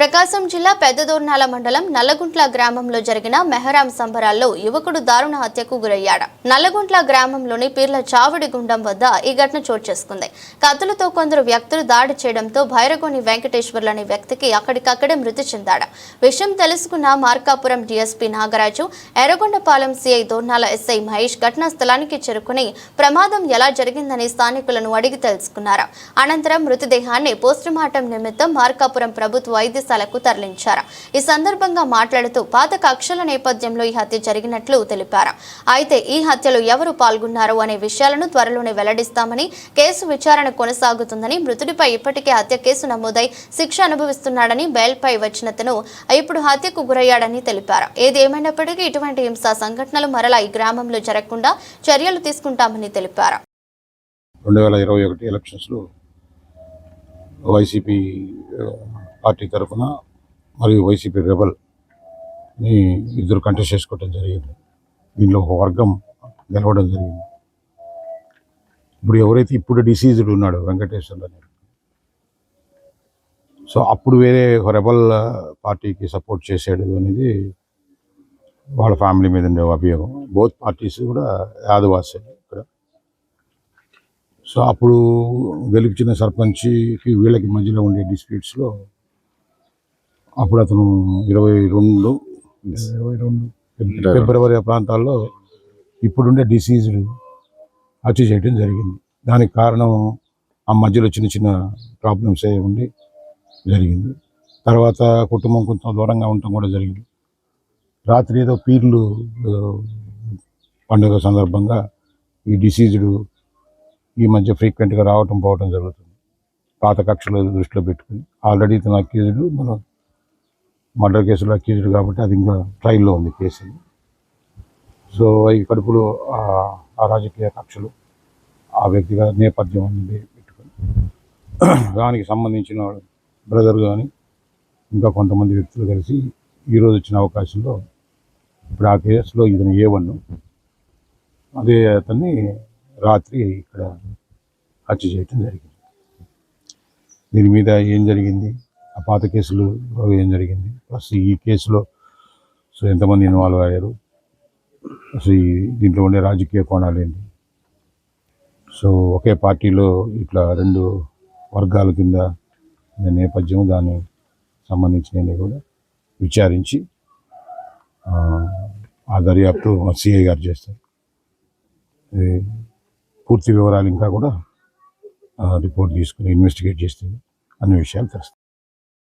ప్రకాశం జిల్లా పెద్దదోర్నాల మండలం నల్లగుంట్ల గ్రామంలో జరిగిన మెహరాం సంబరాల్లో యువకుడు దారుణ హత్యకు గురయ్యాడు. నల్లగుంట్ల గ్రామంలోని పీర్ల చావిడి గుండం వద్ద ఈ ఘటన చోటు చేసుకుంది. కత్తులతో కొందరు వ్యక్తులు దాడి చేయడంతో భైరగోని వెంకటేశ్వర్లు అనే వ్యక్తికి అక్కడికక్కడే మృతి చెందాడు. విషయం తెలుసుకున్న Markapuram DSP Nagaraju Erragondapalem CI Dornala SI Mahesh ఘటనా స్థలానికి చేరుకుని ప్రమాదం ఎలా జరిగిందని స్థానికులను అడిగి తెలుసుకున్నారు. అనంతరం మృతదేహాన్ని పోస్టుమార్టం నిమిత్తం మార్కాపురం ప్రభుత్వ వైద్యశాలకు తరలించారు. ఈ సందర్భంగా మాట్లాడుతూ పాత కక్షల నేపథ్యంలో ఈ హత్య జరిగినట్లు తెలిపారు. అయితే ఈ హత్యలో ఎవరు పాల్గొన్నారు అనే విషయాలను త్వరలోనే వెల్లడిస్తామని కేసు విచారణ కొనసాగుతుందని మృతుడిపై ఇప్పటికే హత్య కేసు నమోదై శిక్ష అనుభవిస్తున్నాడని బెయిల్పై వచ్చినతను ఇప్పుడు హత్యకు గురయ్యాడని తెలిపారు. ఏది ఏమైనప్పటికీ ఇటువంటి హింసా సంఘటనలు మరలా ఈ గ్రామంలో జరగకుండా చర్యలు తీసుకుంటామని తెలిపారు. రెండు వేల ఇరవై ఒకటి ఎలక్షన్స్లో వైసీపీ పార్టీ తరఫున మరియు వైసీపీ రెబల్ని ఇద్దరు కంటెస్ట్ చేసుకోవడం జరిగింది. దీనిలో ఒక వర్గం గెలవడం జరిగింది. ఇప్పుడు ఎవరైతే ఇప్పుడు డిసీజ్డ్ ఉన్నాడో వెంకటేశ్వర్ అని సో అప్పుడు వేరే ఒక రెబల్ పార్టీకి సపోర్ట్ చేశాడు అనేది వాళ్ళ ఫ్యామిలీ మీద ఉండే అభియోగం. బోత్ పార్టీస్ కూడా యాదవాసే ఇక్కడ. సో అప్పుడు గెలిపించిన సర్పంచ్కి వీళ్ళకి మధ్యలో ఉండే డిస్ప్యూట్స్లో అప్పుడు అతను ఇరవై రెండు. ఇరవై రెండు. ఫిబ్రవరి ప్రాంతాల్లో ఇప్పుడుండే డిసీజులు హత్య చేయడం జరిగింది. దానికి కారణం ఆ మధ్యలో చిన్న చిన్న ప్రాబ్లమ్స్ ఏ ఉండి జరిగింది. తర్వాత కుటుంబం కొంచెం దూరంగా ఉండటం కూడా జరిగింది. రాత్రి ఏదో పీర్లు పండుగ సందర్భంగా ఈ డిసీజుడు ఈ మధ్య ఫ్రీక్వెంట్గా రావటం పోవటం జరుగుతుంది. పాత కక్షలు దృష్టిలో పెట్టుకుని ఆల్రెడీ ఇతను అక్యూజ్డ్ మన మర్డర్ కేసులో అక్యూజ్డ్ కాబట్టి అది ఇంకా ట్రయల్లో ఉంది కేసు. సో ఈ కడుపులో ఆ- రాజకీయ కక్షలు ఆ వ్యక్తిగత నేపథ్యం అనేది పెట్టుకుని. దానికి సంబంధించిన బ్రదర్ కానీ ఇంకా కొంతమంది వ్యక్తులు కలిసి ఈరోజు వచ్చిన అవకాశంలో ఇప్పుడు ఆ కేసులో ఇతను ఏ వన్ అదే అతన్ని రాత్రి ఇక్కడ హత్య చేయటం జరిగింది. దీని మీద ఏం జరిగింది? ఆ పాత కేసులు ఏం జరిగింది? ప్లస్ ఈ కేసులో సో ఎంతమంది ఇన్వాల్వ్ అయ్యారు? సో ఈ దీంట్లో ఉండే రాజకీయ కోణాలు ఏంటి? సో ఒకే పార్టీలో ఇట్లా రెండు వర్గాల కింద నేపథ్యం దాన్ని సంబంధించినవి కూడా విచారించి ఆ, దర్యాప్తు సిఐ గారు చేస్తారు. పూర్తి వివరాలు ఇంకా కూడా రిపోర్ట్ తీసుకుని ఇన్వెస్టిగేట్ చేస్తే అన్ని విషయాలు తెలుస్తాయి.